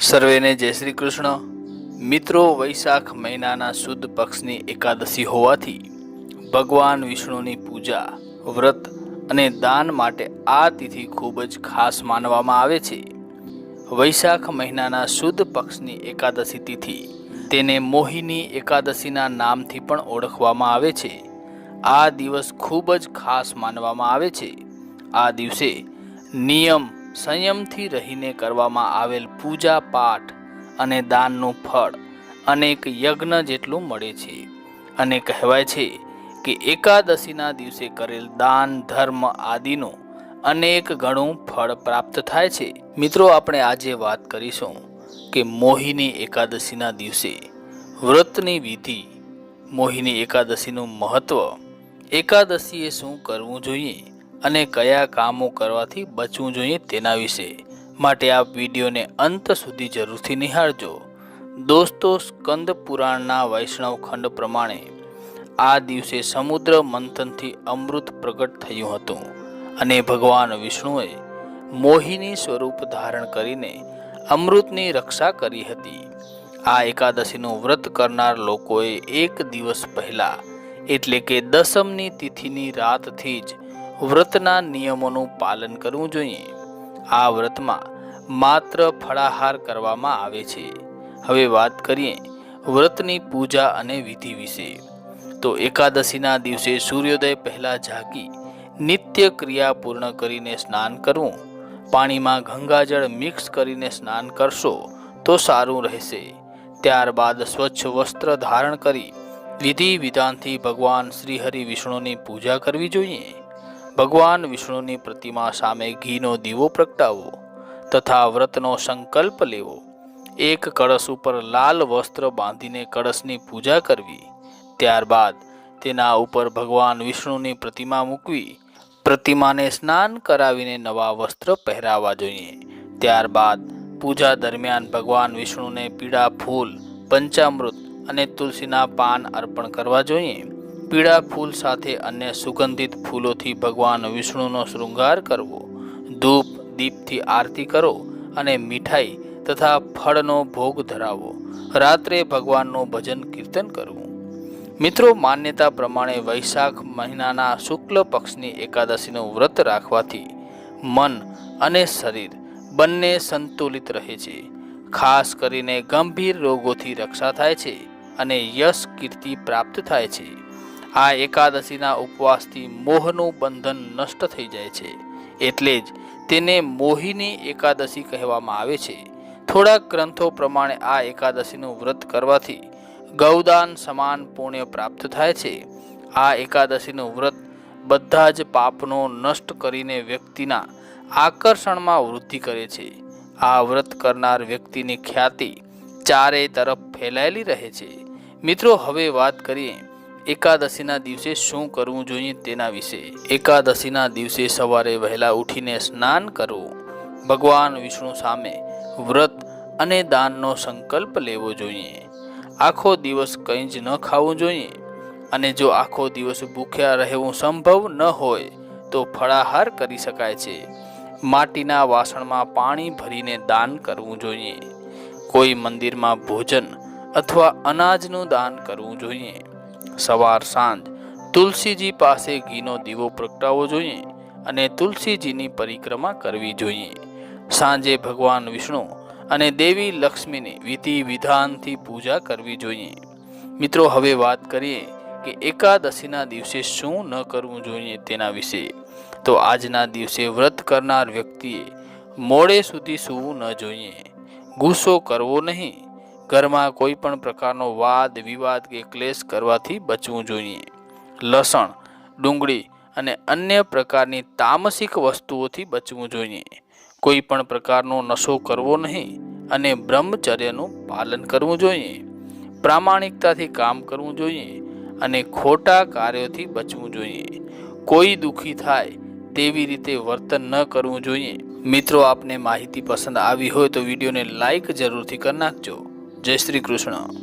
સર્વેને જય શ્રી કૃષ્ણ. મિત્રો, વૈશાખ મહિનાના શુદ્ધ પક્ષની એકાદશી હોવાથી ભગવાન વિષ્ણુની પૂજા, વ્રત અને દાન માટે આ તિથિ ખૂબ જ ખાસ માનવામાં આવે છે. વૈશાખ મહિનાના શુદ્ધ પક્ષની એકાદશી તિથિ તેને મોહિની એકાદશીના નામથી પણ ઓળખવામાં આવે છે. આ દિવસ ખૂબ જ ખાસ માનવામાં આવે છે. આ દિવસે નિયમ સંયમથી રહીને કરવામાં આવેલ પૂજા પાઠ અને દાનનું ફળ અનેક યજ્ઞ જેટલું મળે છે. અને કહેવાય છે કે એકાદશીના દિવસે કરેલ દાન, ધર્મ આદિનું અનેક ગણું ફળ પ્રાપ્ત થાય છે. મિત્રો, આપણે આજે વાત કરીશું કે મોહિની એકાદશીના દિવસે વ્રતની વિધિ. મોહિની એકાદશીનું મહત્વ એકાદશીએ શું કરવું જોઈએ? અને કયા કામો કરવાથી બચવું જોઈએ તેના વિશે. માટે આ વિડીયોને અંત સુધી જરૂરથી નિહાળજો. દોસ્તો, સ્કંદ પુરાણના વૈષ્ણવ ખંડ પ્રમાણે આ દિવસે સમુદ્ર મંથનથી અમૃત પ્રગટ થયું હતું અને ભગવાન વિષ્ણુએ મોહિની સ્વરૂપ ધારણ કરીને અમૃતની રક્ષા કરી હતી. આ એકાદશીનું વ્રત કરનાર લોકોએ એક દિવસ પહેલા, એટલે કે દસમની તિથિની રાતથી જ વ્રતના નિયમોનું પાલન કરવું જોઈએ. આ વ્રતમાં માત્ર ફળાહાર કરવામાં આવે છે. હવે વાત કરીએ વ્રતની પૂજા અને વિધિ વિશે. તો એકાદશીના દિવસે સૂર્યોદય પહેલાં જાગી નિત્ય ક્રિયા પૂર્ણ કરીને સ્નાન કરવું, પાણીમાં ગંગાજળ મિક્સ કરીને સ્નાન કરશો તો સારું રહેશે. ત્યારબાદ સ્વચ્છ વસ્ત્ર ધારણ કરી વિધિ વિધાનથી ભગવાન શ્રી હરિ વિષ્ણુની પૂજા કરવી જોઈએ. ભગવાન વિષ્ણુની પ્રતિમા સામે ઘીનો દીવો પ્રગટાવવો તથા વ્રતનો સંકલ્પ લેવો. એક કળશ ઉપર લાલ વસ્ત્ર બાંધીને કળશની પૂજા કરવી. ત્યારબાદ તેના ઉપર ભગવાન વિષ્ણુની પ્રતિમા મૂકવી. પ્રતિમાને સ્નાન કરાવીને નવા વસ્ત્ર પહેરાવા જોઈએ. ત્યારબાદ પૂજા દરમિયાન ભગવાન વિષ્ણુને પીળા ફૂલ, પંચામૃત અને તુલસીના પાન અર્પણ કરવા જોઈએ. પીળા ફૂલ સાથે અન્ય સુગંધિત ફૂલોથી ભગવાન વિષ્ણુનો શૃંગાર કરવો. ધૂપ, દીપથી આરતી કરો અને મીઠાઈ તથા ફળનો ભોગ ધરાવો. રાત્રે ભગવાનનું ભજન કીર્તન કરવું. મિત્રો, માન્યતા પ્રમાણે વૈશાખ મહિનાના શુક્લ પક્ષની એકાદશીનું વ્રત રાખવાથી મન અને શરીર બંને સંતુલિત રહે છે. ખાસ કરીને ગંભીર રોગોથી રક્ષા થાય છે અને યશ કીર્તિ પ્રાપ્ત થાય છે. આ એકાદશીના ઉપવાસથી મોહનું બંધન નષ્ટ થઈ જાય છે. એટલે જ તેને મોહિની એકાદશી કહેવામાં આવે છે. થોડાક ગ્રંથો પ્રમાણે આ એકાદશીનું વ્રત કરવાથી ગૌદાન સમાન પુણ્ય પ્રાપ્ત થાય છે. આ એકાદશીનું વ્રત બધા જ પાપનો નષ્ટ કરીને વ્યક્તિના આકર્ષણમાં વૃદ્ધિ કરે છે. આ વ્રત કરનાર વ્યક્તિની ખ્યાતિ ચારે તરફ ફેલાયેલી રહે છે. મિત્રો, હવે વાત કરીએ એકાદશીના દિવસે શું કરવું જોઈએ તેના વિશે? એકાદશીના દિવસે સવારે વહેલા ઉઠીને સ્નાન કરવું ભગવાન વિષ્ણુ સામે વ્રત અને દાનનો સંકલ્પ લેવો જોઈએ. આખો દિવસ કંઈ જ ન ખાવું જોઈએ અને જો આખો દિવસ ભૂખ્યા રહેવું સંભવ ન હોય, તો ફળાહાર કરી શકાય છે. માટીના વાસણમાં પાણી ભરીને દાન કરવું જોઈએ. કોઈ મંદિરમાં ભોજન અથવા અનાજનું દાન કરવું જોઈએ. સવાર સાંજ તુલસીજી પાસે ઘીનો દીવો પ્રગટાવવો જોઈએ અને તુલસીજીની પરિક્રમા કરવી જોઈએ. સાંજે ભગવાન વિષ્ણુ અને દેવી લક્ષ્મીની વિધિ વિધાનથી પૂજા કરવી જોઈએ. મિત્રો, હવે વાત કરીએ કે એકાદશીના દિવસે શું ન કરવું જોઈએ તેના વિશે. તો આજના દિવસે વ્રત કરનાર વ્યક્તિએ મોડે સુધી સૂવું ન જોઈએ. ગુસ્સો કરવો નહીં. ઘરમાં કોઈ પણ પ્રકારનો વાદ, વિવાદ કે ક્લેશ કરવાથી બચવું જોઈએ. લસણ, ડુંગળી અને અન્ય પ્રકારની તામસિક વસ્તુઓથી બચવું જોઈએ. કોઈ પણ પ્રકારનો નશો કરવો નહીં અને બ્રહ્મચર્યનું પાલન કરવું જોઈએ. પ્રામાણિકતાથી કામ કરવું જોઈએ અને ખોટા કાર્યોથી બચવું જોઈએ. કોઈ દુઃખી થાય તેવી રીતે વર્તન ન કરવું જોઈએ. મિત્રો, આપને માહિતી પસંદ આવી હોય તો વિડીયોને લાઈક જરૂરથી કરી નાખજો. જય શ્રી કૃષ્ણ.